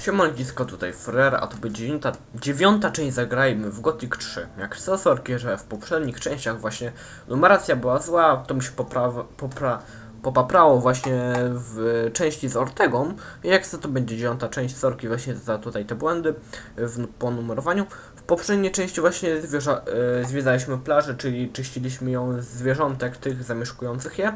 Siema dzisko tutaj Frere, a to będzie dziewiąta, dziewiąta część Zagrajmy w Gothic 3. Jak co sorki, że w poprzednich częściach właśnie numeracja była zła, to mi się poprawa, popra, popaprało właśnie w części z Ortegą. Jak co to będzie dziewiąta część, sorki właśnie za tutaj te błędy w, po numerowaniu. W poprzedniej części właśnie zwierza, e, zwiedzaliśmy plażę, czyli czyściliśmy ją z zwierzątek tych zamieszkujących je.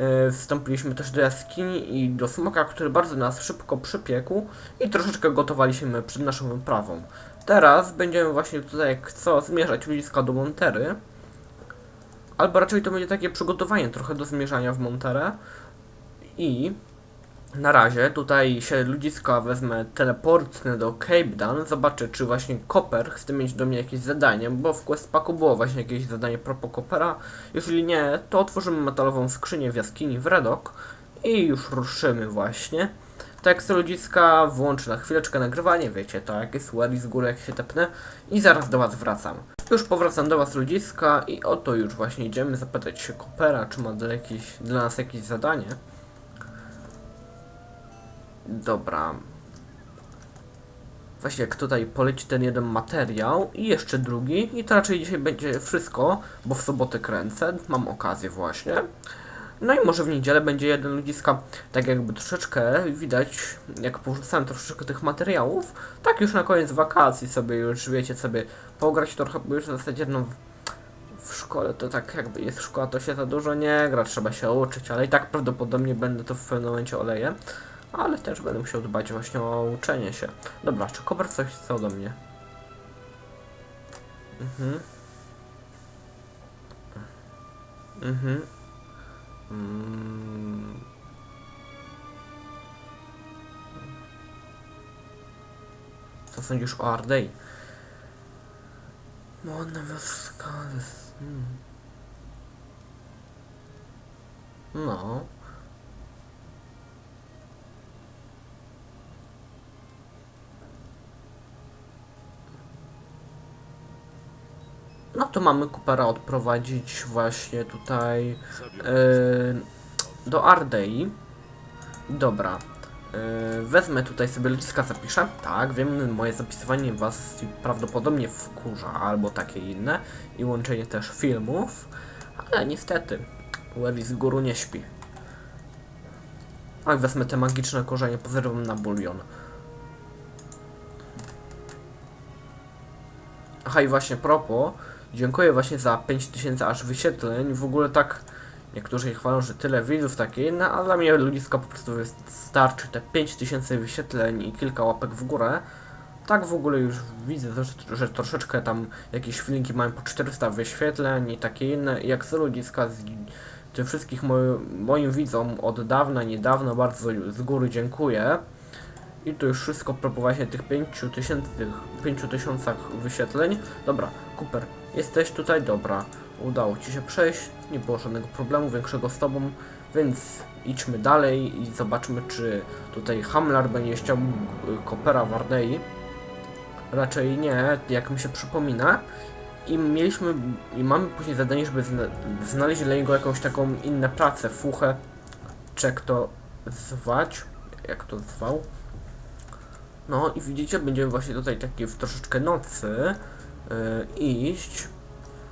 E, Wstąpiliśmy też do jaskini i do smoka, który bardzo nas szybko przypiekł i troszeczkę gotowaliśmy przed naszą wyprawą. Teraz będziemy właśnie tutaj jak co zmierzać ludziska do Montery. Albo raczej to będzie takie przygotowanie trochę do zmierzania w Monterę. I na razie tutaj się ludziska wezmę teleportnę do Cape Dan, zobaczę czy właśnie Copper chce mieć do mnie jakieś zadanie, bo w Questpacku było właśnie jakieś zadanie propos Coppera. Jeżeli nie, to otworzymy metalową skrzynię w jaskini w Redok i już ruszymy właśnie. Tekst ludziska włączy na chwileczkę nagrywanie, wiecie, to jak jest Wally z góry jak się tepnę i zaraz do was wracam. Już powracam do was ludziska i oto już właśnie idziemy zapytać się Coppera, czy ma dla, jakiś, dla nas jakieś zadanie. Dobra. Właśnie jak tutaj poleci ten jeden materiał i jeszcze drugi i to raczej dzisiaj będzie wszystko, bo w sobotę kręcę, mam okazję właśnie. No i może w niedzielę będzie jeden ludziska, tak jakby troszeczkę widać, jak porzucałem troszeczkę tych materiałów, tak już na koniec wakacji sobie już, wiecie, sobie pograć trochę, bo już w zasadzie no w szkole to tak jakby jest szkoła, to się za dużo nie gra, trzeba się uczyć, ale i tak prawdopodobnie będę to w pewnym momencie oleję. Ale też będę musiał dbać właśnie o uczenie się. Dobra, czy Kober coś chce ode mnie? Mhm. Mhm. Mm. Co sądzisz o Ardei? Jest- hmm. No. No to mamy Coopera odprowadzić właśnie tutaj yy, do Ardei. Dobra. Yy, wezmę tutaj sobie ludziska zapiszę. Tak, wiem, moje zapisywanie was prawdopodobnie wkurza, albo takie inne. I łączenie też filmów. Ale niestety, Welly z góry nie śpi. A wezmę te magiczne korzenie, pozerwam na bulion. Aha i właśnie propos, dziękuję właśnie za 5000 aż wyświetleń. W ogóle tak niektórzy chwalą, że tyle widzów, takie inne, a dla mnie ludziska po prostu jest, starczy te 5000 wyświetleń i kilka łapek w górę. Tak w ogóle już widzę, że, troszeczkę tam jakieś filmiki mają po 400 wyświetleń i takie inne. Jak z ludziska z tym wszystkich moi, moim widzom od dawna, niedawno bardzo z góry dziękuję. I to już wszystko propos właśnie tych 5000 5000 wyświetleń. Dobra, Cooper, jesteś tutaj? Dobra. Udało Ci się przejść, nie było żadnego problemu większego z Tobą, więc idźmy dalej i zobaczmy, czy tutaj Hamlar będzie chciał y, Coopera w Ardei. Raczej nie, jak mi się przypomina. I mieliśmy, i mamy później zadanie, żeby zna znaleźć dla niego jakąś taką inną pracę, fuchę, czy jak to zwać, jak to zwał. No i widzicie, będziemy właśnie tutaj takie w troszeczkę nocy yy, iść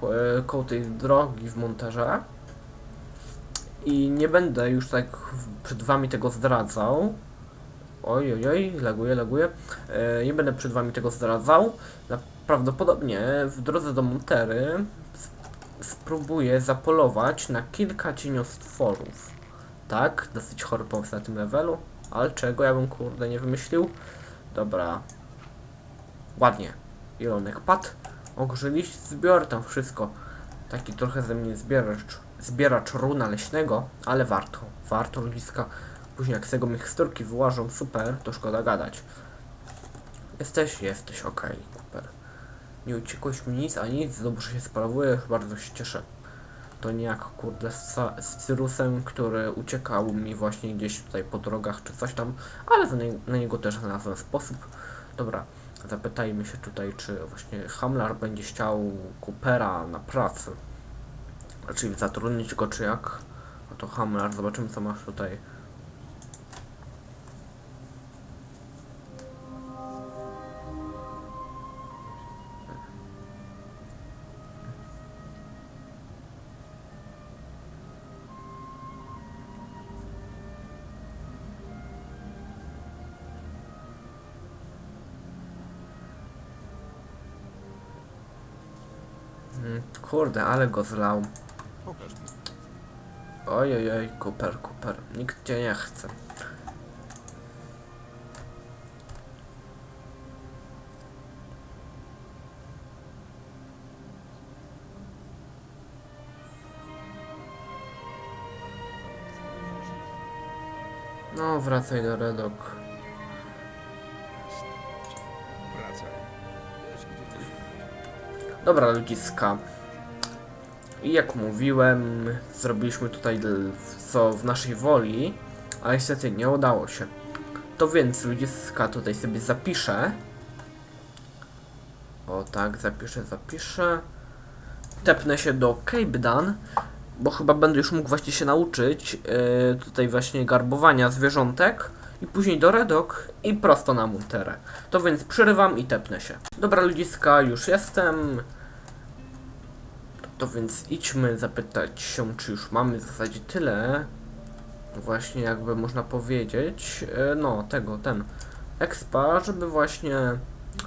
yy, koło tej drogi w monterze. I nie będę już tak przed wami tego zdradzał. Oj, oj, oj, laguje, laguje. Yy, nie będę przed wami tego zdradzał. Prawdopodobnie w drodze do Montery spróbuję zapolować na kilka cieniostworów. Tak, dosyć chory pomysł na tym levelu. Ale czego ja bym kurde nie wymyślił? Dobra. Ładnie. Ilonek padł. Ogrzyliś, zbiorę tam wszystko. Taki trochę ze mnie zbieracz, zbieracz runa leśnego, ale warto. Warto ludziska. Później jak z tego miksturki wyłażą super, to szkoda gadać. Jesteś? Jesteś, okej, super. Nie uciekłeś mi nic, a nic, dobrze się sprawujesz, bardzo się cieszę. To nie jak kurde z, z Cyrusem, który uciekał mi właśnie gdzieś tutaj po drogach czy coś tam, ale nie, na niego też znalazłem sposób. Dobra, zapytajmy się tutaj, czy właśnie Hamlar będzie chciał Coopera na pracę. Czyli zatrudnić go, czy jak? No to Hamlar, zobaczymy co masz tutaj. Mm, kurde, ale go zlał. Pokaż mi. Ojej, Cooper, Cooper. Nikt cię nie chce. No, wracaj do Redok. Dobra, ludziska. I jak mówiłem, zrobiliśmy tutaj co w naszej woli, ale niestety nie udało się. To więc ludziska tutaj sobie zapiszę. O tak, zapiszę, zapiszę. Tepnę się do Cape Dan, bo chyba będę już mógł właśnie się nauczyć yy, tutaj właśnie garbowania zwierzątek. I później do Redok i prosto na Monterę. To więc przerywam i tepnę się. Dobra ludziska, już jestem. To więc idźmy zapytać się, czy już mamy w zasadzie tyle. Właśnie jakby można powiedzieć. e, No, tego, ten. Expa, żeby właśnie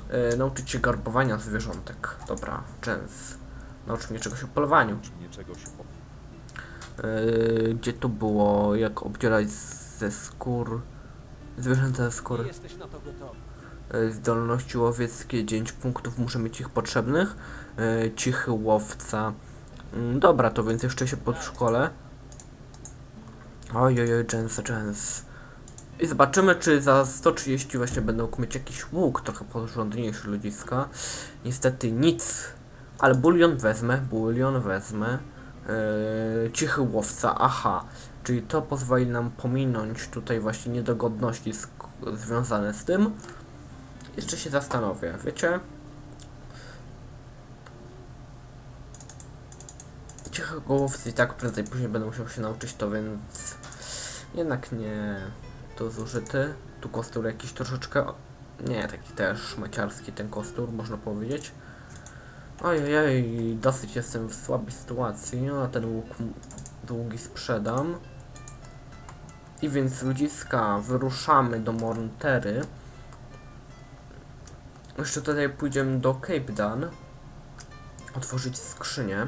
e, nauczyć się garbowania zwierzątek. Dobra, Jens. Naucz mnie czegoś o polowaniu. E, gdzie to było? Jak obdzierać ze skór. Zwierzęta ze skóry. E, Zdolności łowieckie 9 punktów muszę mieć ich potrzebnych. E, Cichy łowca. Mm, Dobra, to więc jeszcze się podszkolę. Ojojoj, Jens, Jens. I zobaczymy, czy za 130 właśnie mógł mieć jakiś łuk trochę porządniejszy ludziska. Niestety nic. Ale bulion wezmę, bulion wezmę. Eee, cichy łowca, aha. Czyli to pozwoli nam pominąć tutaj właśnie niedogodności związane z tym. Jeszcze się zastanowię, wiecie? Cichego łowcy i tak prędzej później będę musiał się nauczyć to, więc jednak nie to zużyty. Tu kostur jakiś troszeczkę, nie, taki też maciarski ten kostur, można powiedzieć. Ojej, dosyć jestem w słabej sytuacji, a ten łuk długi sprzedam. I więc ludziska, wyruszamy do Montery. Jeszcze tutaj pójdziemy do Cape Dan. Otworzyć skrzynię.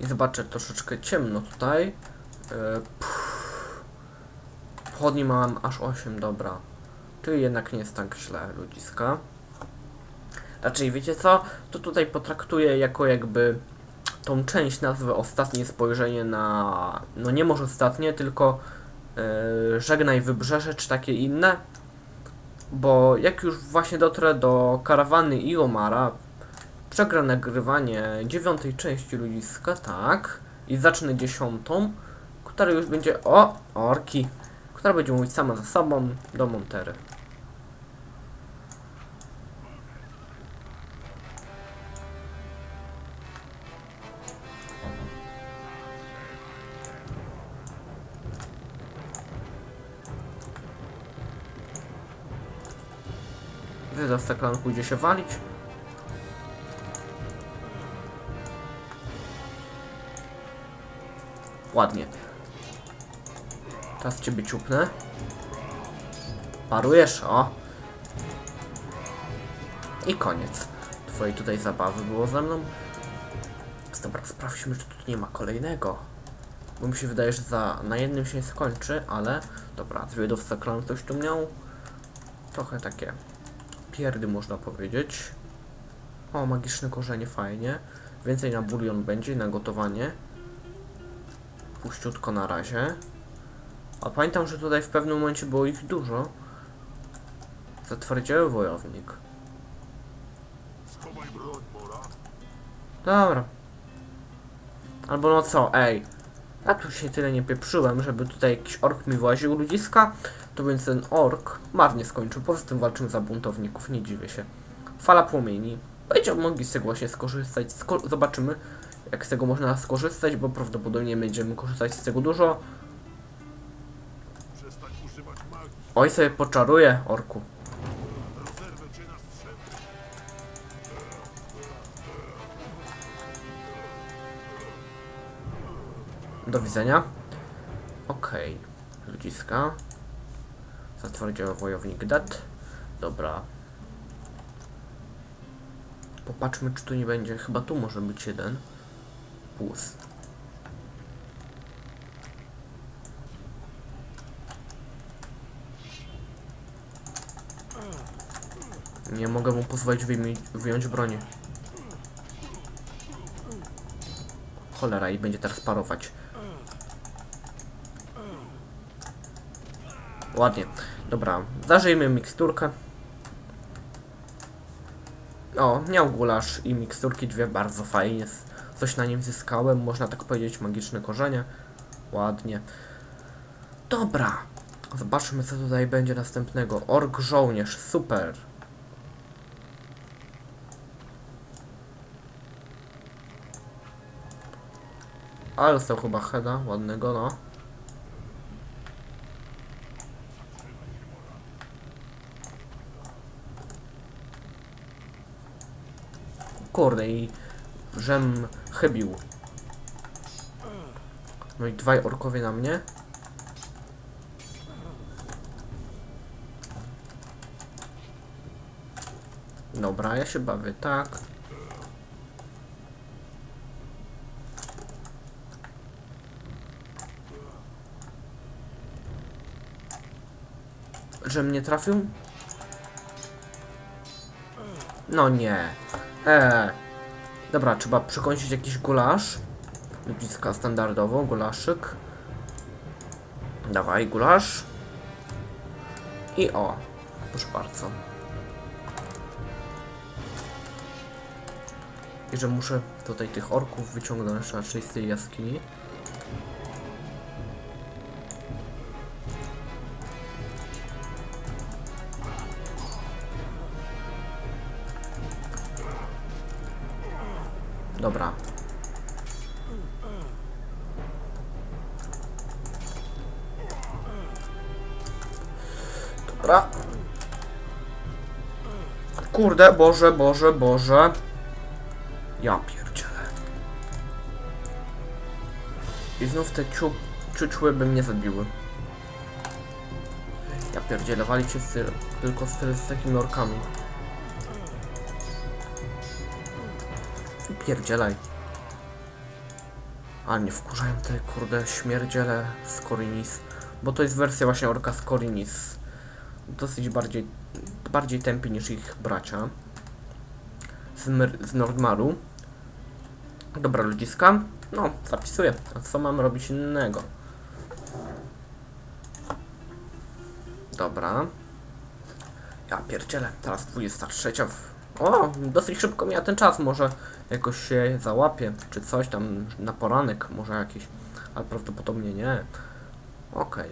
I zobaczę, troszeczkę ciemno tutaj. Pff. Pochodni mam aż 8, dobra. Czyli jednak nie jest tak źle, ludziska. Raczej wiecie co? To tutaj potraktuję jako jakby tą część nazwę ostatnie spojrzenie na... No nie może ostatnie, tylko Żegnaj Wybrzeże czy takie inne. Bo jak już właśnie dotrę do karawany Iomara, przegra nagrywanie dziewiątej części ludziska, tak, i zacznę dziesiątą, która już będzie, o, orki, która będzie mówić sama za sobą do Montery. Wydawca klan pójdzie się walić. Ładnie. Teraz ciebie ciupnę. Parujesz, o. I koniec. Twojej tutaj zabawy było ze mną. Dobra, sprawdźmy, czy tu nie ma kolejnego. Bo mi się wydaje, że za, na jednym się nie skończy, ale... Dobra, zwiadowca klan ktoś tu miał. Trochę takie pierdy można powiedzieć. O, magiczne korzenie, fajnie. Więcej na bulion będzie, na gotowanie. Puściutko na razie. A pamiętam, że tutaj w pewnym momencie było ich dużo. Zatwardziały wojownik. Dobra. Albo no co, ej. Ja tu się tyle nie pieprzyłem, żeby tutaj jakiś ork mi właził ludziska. To więc ten ork marnie skończył. Poza tym walczył za buntowników, nie dziwię się. Fala płomieni. Będziemy mogli z tego właśnie skorzystać. Sko zobaczymy, jak z tego można skorzystać, bo prawdopodobnie będziemy korzystać z tego dużo. Oj, sobie poczaruję, orku. Do widzenia. Okej. Ludziska. Zatwardziały wojownik dat. Dobra. Popatrzmy, czy tu nie będzie. Chyba tu może być jeden. Plus. Nie mogę mu pozwolić wyjąć broni. Cholera i będzie teraz parować. Ładnie. Dobra, zażyjmy miksturkę. O, miał gulasz i miksturki dwie bardzo fajnie. Coś na nim zyskałem, można tak powiedzieć, magiczne korzenie. Ładnie. Dobra. Zobaczmy co tutaj będzie następnego. Ork żołnierz, super. Ale dostał chyba heada, ładnego no. Kurde i żem chybił. No i dwaj orkowie na mnie. Dobra, ja się bawię, tak. Że mnie trafił? No nie. Eee. Dobra, trzeba przykończyć jakiś gulasz. Ludziska standardowo, gulaszyk. Dawaj, gulasz. I o. Proszę bardzo. I że muszę tutaj tych orków wyciągnąć raczej z tej jaskini. Dobra. Dobra. Kurde, Boże, Boże, Boże. Ja pierdzielę. I znów te ciu, ciuczły by mnie zabiły. Ja pierdzielę, walicie tylko z takimi orkami. Pierdzielaj. Ale mnie wkurzają te kurde śmierdziele z Korinis. Bo to jest wersja właśnie orka z Korinis. Dosyć bardziej, bardziej tępi niż ich bracia. Z, Myr- z Nordmaru. Dobra ludziska. No, zapisuję. A co mam robić innego? Dobra. Ja pierdzielę. Teraz 23. W... O, dosyć szybko mija ten czas. Może jakoś się załapie, czy coś tam na poranek, może jakiś. Ale prawdopodobnie nie. Okej.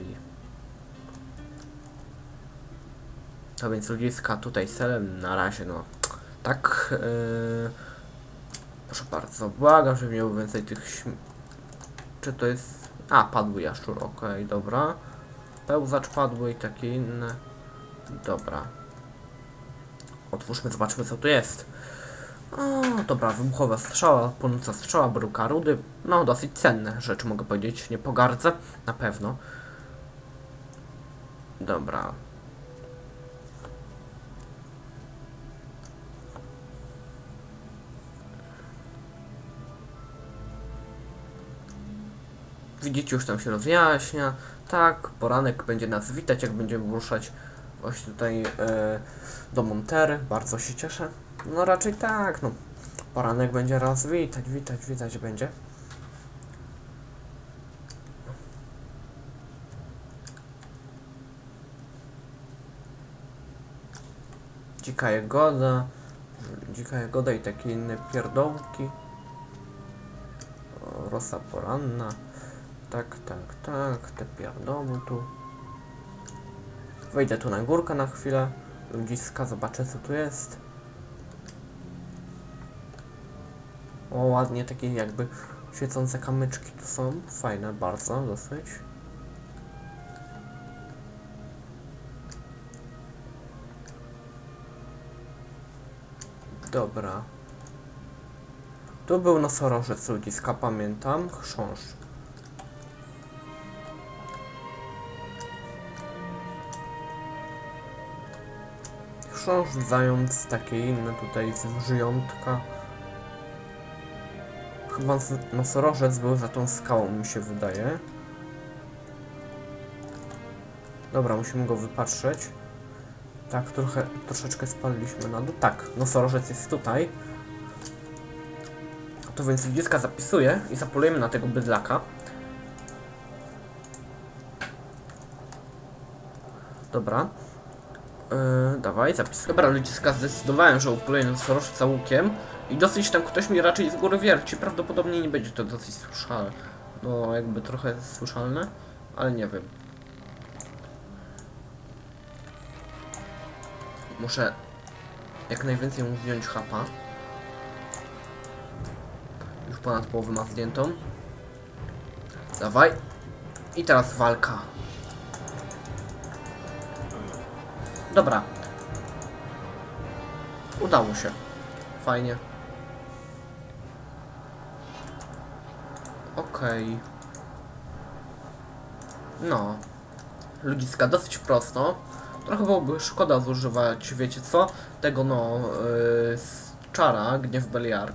A więc ludziska tutaj celem na razie, no. Tak. Yy... Proszę bardzo, błagam, żeby miał więcej tych śm... Czy to jest... A, padły jaszczur, okej, dobra. Pełzacz padły i takie inne. Dobra. Otwórzmy, zobaczmy co tu jest. O, dobra, wybuchowa strzała, płonąca strzała, bruka rudy. No, dosyć cenne rzeczy, mogę powiedzieć. Nie pogardzę, na pewno. Dobra. Widzicie, już tam się rozjaśnia. Tak, poranek będzie nas witać, jak będziemy ruszać właśnie tutaj e, do Montery. Bardzo się cieszę. No raczej tak, no. Poranek będzie raz witać, witać, witać będzie. Dzika jagoda, dzika jagoda i takie inne pierdołki. Rosa poranna. Tak, tak, tak, te pierdoły tu. Wejdę tu na górkę na chwilę. Ludziska, zobaczę co tu jest. O, ładnie takie jakby świecące kamyczki tu są. Fajne bardzo, dosyć. Dobra. Tu był nosorożec ludziska, pamiętam. Chrząszcz. Chrząszcz, zając, takie inne tutaj zwierzątka. Chyba nosorożec był za tą skałą, mi się wydaje. Dobra, musimy go wypatrzeć. Tak, trochę, troszeczkę spadliśmy na dół. Tak, nosorożec jest tutaj. To więc ludziska zapisuję i zapolujemy na tego bydlaka. Dobra. Yy, dawaj, zapis. Dobra, ludziska, zdecydowałem, że upoluję nosorożca łukiem i dosyć tam ktoś mi raczej z góry wierci. Prawdopodobnie nie będzie to dosyć słyszalne. No, jakby trochę słyszalne, ale nie wiem. Muszę jak najwięcej mu zdjąć chapa. Już ponad połowę ma zdjętą. Dawaj. I teraz walka. Dobra. Udało się. Fajnie. Okej. No. Ludziska dosyć prosto. Trochę byłoby szkoda zużywać, wiecie co? Tego no, yy, czara, gniew Beliar.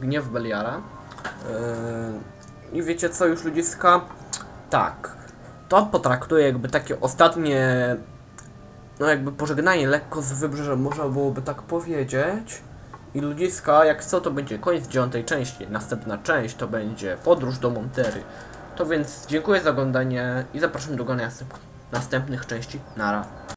Gniew Beliara. Yy, I wiecie co już ludziska? Tak. To potraktuję jakby takie ostatnie no jakby pożegnanie lekko z wybrzeża, można byłoby tak powiedzieć. I ludziska, jak co, to będzie koniec dziewiątej części. Następna część to będzie podróż do Montery. To więc dziękuję za oglądanie i zapraszam do oglądania następ- następnych części. Nara.